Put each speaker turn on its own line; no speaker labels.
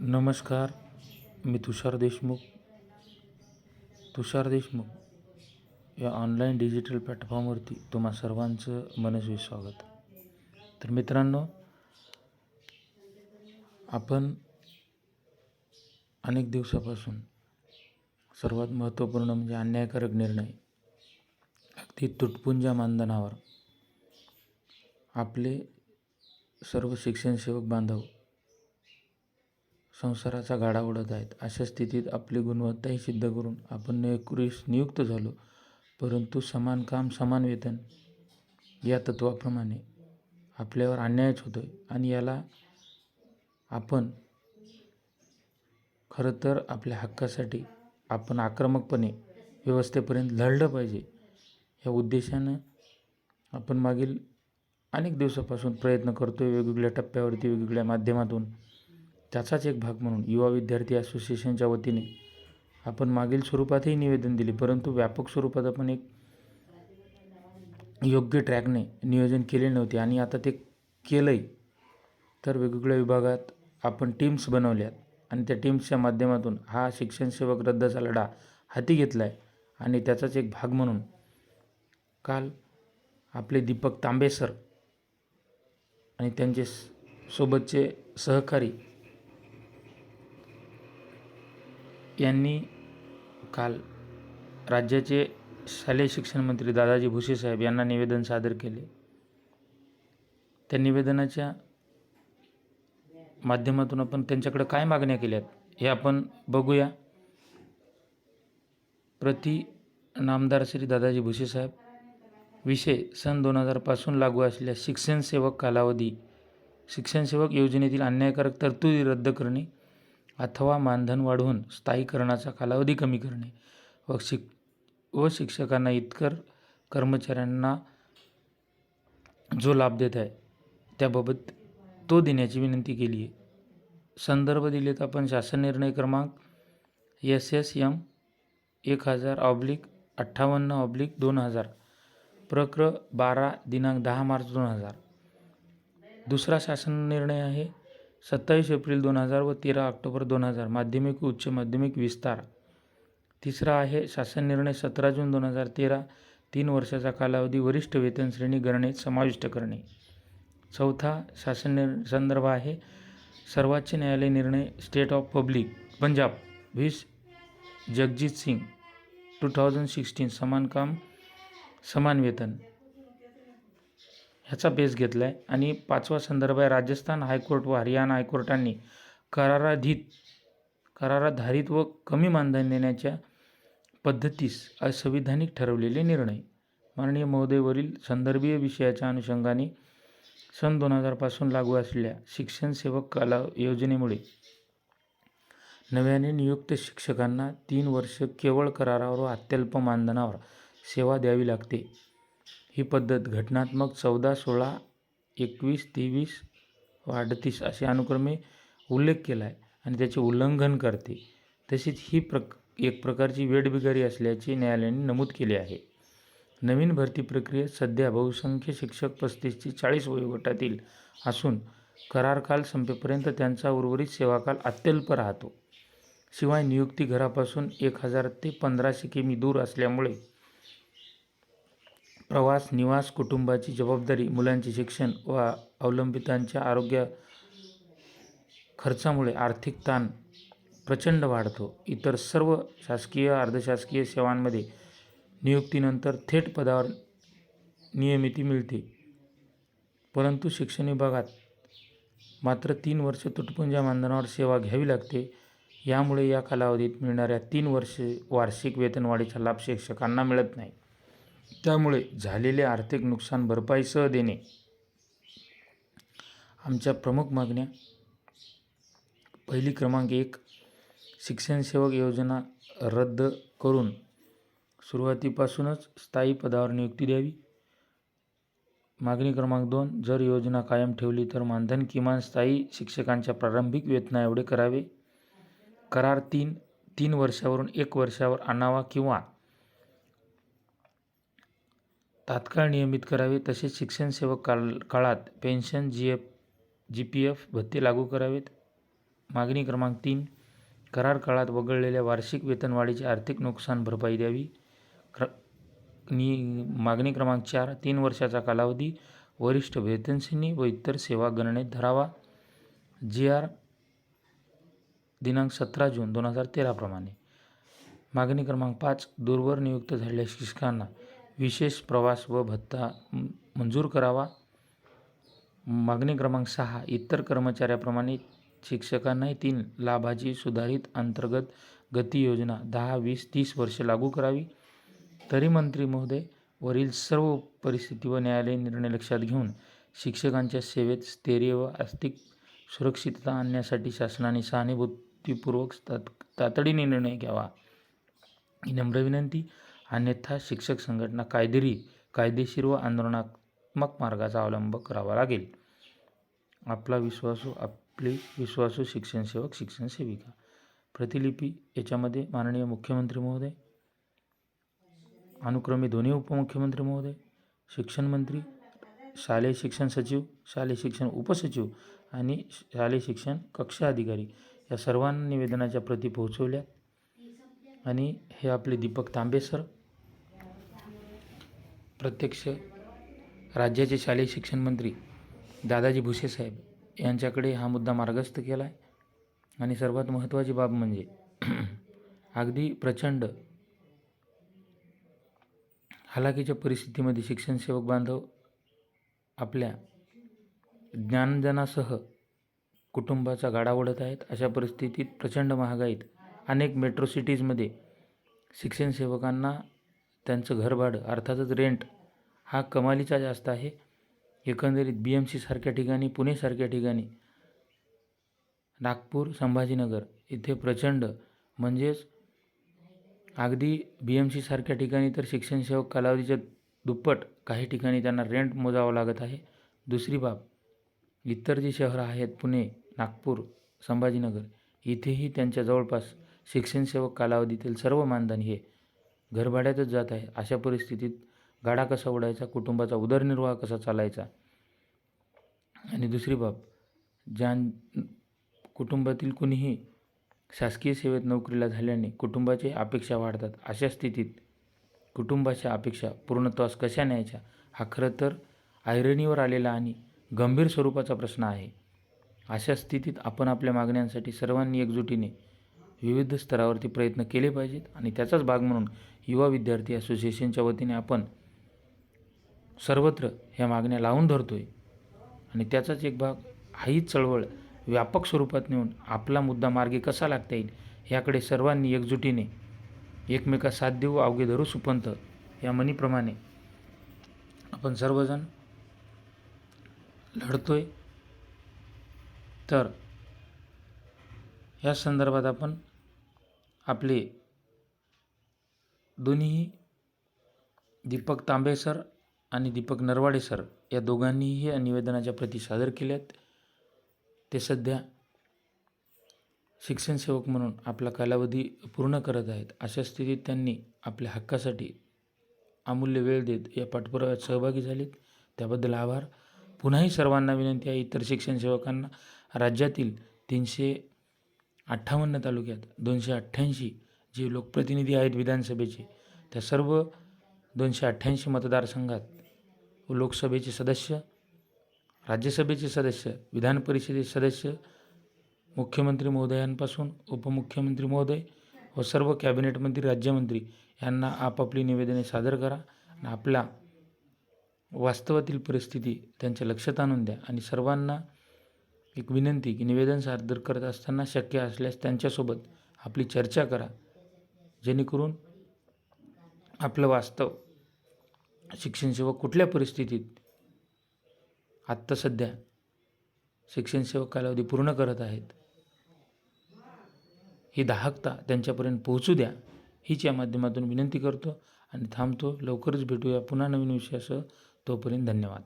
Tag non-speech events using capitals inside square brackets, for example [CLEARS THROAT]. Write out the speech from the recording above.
नमस्कार मी तुषार देशमुख. तुषार देशमुख या online digital प्लॅटफॉर्मवरती तुम्हा सर्वांचं मनस्वी स्वागत. तर मित्रांनो आपण अनेक दिवसापासून सर्वात महत्त्वपूर्ण म्हणजे अन्यायकारक निर्णय अगदी तुटपुंजा मानधनावर आपले सर्व शिक्षणसेवक बांधव संसाराचा गाडा ओढत आहेत. अशा स्थितीत आपली गुणवत्ताही सिद्ध करून आपण नोकरीस नियुक्त झालो परंतु समान काम समान वेतन या तत्वाप्रमाणे आपल्यावर अन्यायच होतो आहे आणि याला आपण खरं तर आपल्या हक्कासाठी आपण आक्रमकपणे व्यवस्थेपर्यंत लढलं पाहिजे या उद्देशानं आपण मागील अनेक दिवसापासून प्रयत्न करतो आहे वेगवेगळ्या टप्प्यावरती वेगवेगळ्या माध्यमातून त्याचाच एक भाग म्हणून युवा विद्यार्थी असोसिएशनच्या वतीने आपण मागील स्वरूपातही निवेदन दिले परंतु व्यापक स्वरूपात आपण एक योग्य ट्रॅकने नियोजन केले नव्हते आणि आता ते केलं आहे तर वेगवेगळ्या विभागात आपण टीम्स बनवल्यात आणि त्या टीम्सच्या माध्यमातून हा शिक्षणसेवक रद्दचा लढा हाती घेतला आहे आणि त्याचाच एक भाग म्हणून काल आपले दीपक तांबे सर आणि त्यांचे स- सोबतचे सहकारी यांनी काल राज्याचे शालेय शिक्षण मंत्री दादाजी भुसे साहेब यांना निवेदन सादर केले. त्या निवेदनाच्या माध्यमातून आपण त्यांच्याकडे काय मागण्या केल्यात हे आपण बघूया. प्रति नामदार श्री दादाजी भुसे साहेब विषय सन दोन हजारपासून लागू असलेल्या शिक्षणसेवक कालावधी शिक्षणसेवक योजनेतील अन्यायकारक तरतुदी रद्द करणे अथवा मानधन वाढवून स्थायीकरणाचा कालावधी कमी करणे व शिक व शिक्षकांना इतकर कर्मचाऱ्यांना जो लाभ देत आहे त्याबाबत तो देण्याची विनंती केली आहे. संदर्भ दिलेत आपण शासन निर्णय क्रमांक एस एस यम एक हजार ऑब्लिक अठ्ठावन्न ऑब्लिक दोन हजार प्रक्र बारा दिनांक दहा मार्च दोन हजार. दुसरा शासन निर्णय आहे सत्तावीस एप्रिल दोन हजार व तेरा ऑक्टोबर दोन हजार माध्यमिक उच्च माध्यमिक विस्तार. तिसरा आहे शासन निर्णय सतरा जून दोन हजार तेरा तीन वर्षाचा कालावधी वरिष्ठ वेतन श्रेणी गणनेत समाविष्ट करणे. चौथा शासन निर् संदर्भ आहे सर्वोच्च न्यायालय निर्णय स्टेट ऑफ पब्लिक पंजाब वीस Jagjit Singh two thousand sixteen समान काम समान वेतन. ह्याचा बेस घेतला आहे आणि पाचवा संदर्भ आहे राजस्थान हायकोर्ट व हरियाणा हायकोर्टांनी कराराधीत कराराधारित व कमी मानधन देण्याच्या पद्धतीस असंविधानिक ठरवलेले निर्णय. माननीय महोदयवरील संदर्भीय विषयाच्या अनुषंगाने सन दोन हजारपासून लागू असलेल्या शिक्षण सेवक काला योजनेमुळे नव्याने नियुक्त शिक्षकांना तीन वर्ष केवळ करारावर व अत्यल्प मानधनावर सेवा द्यावी लागते. ही पद्धत घटनात्मक चौदा सोळा एकवीस तेवीस व अडतीस असे अनुक्रमे उल्लेख केला आहे आणि त्याचे उल्लंघन करते. तसेच ही प्रक एक प्रकारची वेडबिगारी असल्याचे न्यायालयाने नमूद केले आहे. नवीन भरती प्रक्रियेत सध्या बहुसंख्य शिक्षक पस्तीस ते चाळीस वयोगटातील असून करार काल संपेपर्यंत त्यांचा उर्वरित सेवाकाल अत्यल्प राहतो. शिवाय नियुक्ती घरापासून एक हजार ते पंधराशे किमी दूर असल्यामुळे प्रवास निवास कुटुंबाची जबाबदारी मुलांचे शिक्षण व अवलंबितांच्या आरोग्य खर्चामुळे आर्थिक ताण प्रचंड वाढतो. इतर सर्व शासकीय अर्धशासकीय सेवांमध्ये नियुक्तीनंतर थेट पदावर नियमिती मिळते. परंतु शिक्षण विभागात मात्र तीन वर्ष तुटपुंजा मानधनावर सेवा घ्यावी लागते. यामुळे या कालावधीत मिळणाऱ्या तीन वर्षे वार्षिक वेतनवाढीचा लाभ शिक्षकांना मिळत नाही. त्यामुळे झालेले आर्थिक नुकसान भरपाईसह देणे. आमच्या प्रमुख मागण्या पहिली क्रमांक एक शिक्षणसेवक योजना रद्द करून सुरुवातीपासूनच स्थायी पदावर नियुक्ती द्यावी. मागणी क्रमांक दोन जर योजना कायम ठेवली तर मानधन किमान स्थायी शिक्षकांच्या प्रारंभिक वेतना एवढे करावे. करार तीन तीन वर्षावरून एक वर्षावर आणावा किंवा तात्काळ नियमित करावे तसेच शिक्षणसेवक काल काळात pension G F G P F भत्ते लागू करावेत. मागणी क्रमांक तीन करार काळात वगळलेल्या वार्षिक वेतनवाढीची आर्थिक नुकसान भरपाई द्यावी. क्र नि मागणी क्रमांक चार तीन वर्षाचा कालावधी वरिष्ठ वेतनश्रेणी व इतर सेवा गणनेत धरावा. जी आर दिनांक सतरा जून दोन हजार तेराप्रमाणे मागणी क्रमांक पाच दूरवर नियुक्त झालेल्या शिक्षकांना विशेष प्रवास व भत्ता मंजूर करावा. मागणी क्रमांक सहा इतर कर्मचाऱ्याप्रमाणे शिक्षकांनाही तीन लाभाची सुधारित अंतर्गत गती योजना दहा वीस तीस वर्षे लागू करावी. तरी मंत्री महोदय वरील सर्व परिस्थिती व न्यायालयीन निर्णय लक्षात घेऊन शिक्षकांच्या सेवेत स्थैर्य व आर्थिक सुरक्षितता आणण्यासाठी शासनाने सहानुभूतीपूर्वक तात तातडीने निर्णय घ्यावा. ही नम्र विनंती. अन्यथा शिक्षक संघटना कायदेरी कायदेशीर व आंदोलनात्मक मार्गाचा अवलंब करावा लागेल. आपला विश्वासू आपली विश्वासू शिक्षणसेवक शिक्षण सेविका प्रतिलिपी याच्यामध्ये माननीय मुख्यमंत्री महोदय अनुक्रमे दोन्ही उपमुख्यमंत्री महोदय शिक्षण मंत्री शालेय शिक्षण सचिव शालेय शिक्षण उपसचिव आणि शालेय शिक्षण कक्षा अधिकारी या सर्वांना निवेदनाच्या प्रती पोहोचवल्या आणि हे आपले दीपक तांबे सर प्रत्यक्ष राज्याचे शालेय शिक्षण मंत्री दादाजी भुसे साहेब यांच्याकडे हा मुद्दा मार्गस्थ केला आहे आणि सर्वात महत्त्वाची बाब म्हणजे [CLEARS THROAT] अगदी प्रचंड हालाकीच्या परिस्थितीमध्ये शिक्षणसेवक बांधव आपल्या ज्ञानजनासह कुटुंबाचा गाडा ओढत आहेत. अशा परिस्थितीत प्रचंड महागाईत अनेक मेट्रो सिटीजमध्ये शिक्षणसेवकांना त्यांचं घरभाडं अर्थातच रेंट हा कमालीचा जास्त आहे. एकंदरीत बी एम सीसारख्या ठिकाणी पुणेसारख्या ठिकाणी नागपूर संभाजीनगर इथे प्रचंड म्हणजेच अगदी बी एम सीसारख्या ठिकाणी तर शिक्षणसेवक कालावधीच्या दुप्पट काही ठिकाणी त्यांना रेंट मोजावं लागत आहे. दुसरी बाब इतर जी शहरं आहेत पुणे नागपूर संभाजीनगर इथेही त्यांच्या जवळपास शिक्षणसेवक कालावधीतील सर्व मानधन हे घरभाड्यातच जात आहे. अशा परिस्थितीत गाडा कसा उडायचा? कुटुंबाचा उदरनिर्वाह कसा चालायचा? आणि दुसरी बाब ज्या कुटुंबातील कुणीही शासकीय सेवेत नोकरीला झाल्याने कुटुंबाचे अपेक्षा वाढतात. अशा स्थितीत कुटुंबाच्या अपेक्षा पूर्णत्वास कशा न्यायच्या? हा खरं तर आयरणीवर आलेला आणि गंभीर स्वरूपाचा प्रश्न आहे. अशा स्थितीत आपण आपल्या मागण्यांसाठी सर्वांनी एकजुटीने विविध स्तरावरती प्रयत्न केले पाहिजेत आणि त्याचाच भाग म्हणून युवा विद्यार्थी असोसिएशनच्या वतीने आपण सर्वत्र ह्या मागण्या लावून धरतो आहे आणि त्याचाच एक भाग हाही चळवळ व्यापक स्वरूपात नेऊन आपला मुद्दा मार्गी कसा लागता येईल याकडे सर्वांनी एकजुटीने एकमेका साथ देऊ अवघे धरू सुपंत या म्हणीप्रमाणे आपण सर्वजण लढतोय. तर या संदर्भात आपण आपले दोन्हीही दीपक तांबे सर आणि दीपक नरवाडे सर या दोघांनीही या निवेदनाच्या प्रती सादर केल्यात. ते सध्या शिक्षणसेवक म्हणून आपला कालावधी पूर्ण करत आहेत. अशा स्थितीत त्यांनी आपल्या हक्कासाठी अमूल्य वेळ देत या पाठपुराव्यात सहभागी झालेत. त्याबद्दल आभार. पुन्हाही सर्वांना विनंती आहे इतर शिक्षणसेवकांना. राज्यातील तीनशे अठ्ठावन्न तालुक्यात दोनशे अठ्ठ्याऐंशी जे लोकप्रतिनिधी आहेत विधानसभेचे त्या सर्व दोनशे अठ्ठ्याऐंशी मतदारसंघात व लोकसभेचे सदस्य राज्यसभेचे सदस्य विधान परिषदेचे सदस्य मुख्यमंत्री महोदयांपासून उपमुख्यमंत्री महोदय व सर्व कॅबिनेट मंत्री राज्यमंत्री यांना आपापली निवेदने सादर करा आणि आपला वास्तवातील परिस्थिती त्यांच्या लक्षात आणून द्या आणि सर्वांना एक विनंती की निवेदन सादर करत असताना शक्य असल्यास त्यांच्यासोबत आपली चर्चा करा. जेणेकरून आपलं वास्तव शिक्षणसेवक कुठल्या परिस्थितीत आत्ता सध्या शिक्षणसेवक कालावधी पूर्ण करत आहेत ही दाहकता त्यांच्यापर्यंत पोहोचू द्या हीच या माध्यमातून विनंती करतो आणि थांबतो. लवकरच भेटूया पुन्हा नवीन विषयासह. तोपर्यंत धन्यवाद.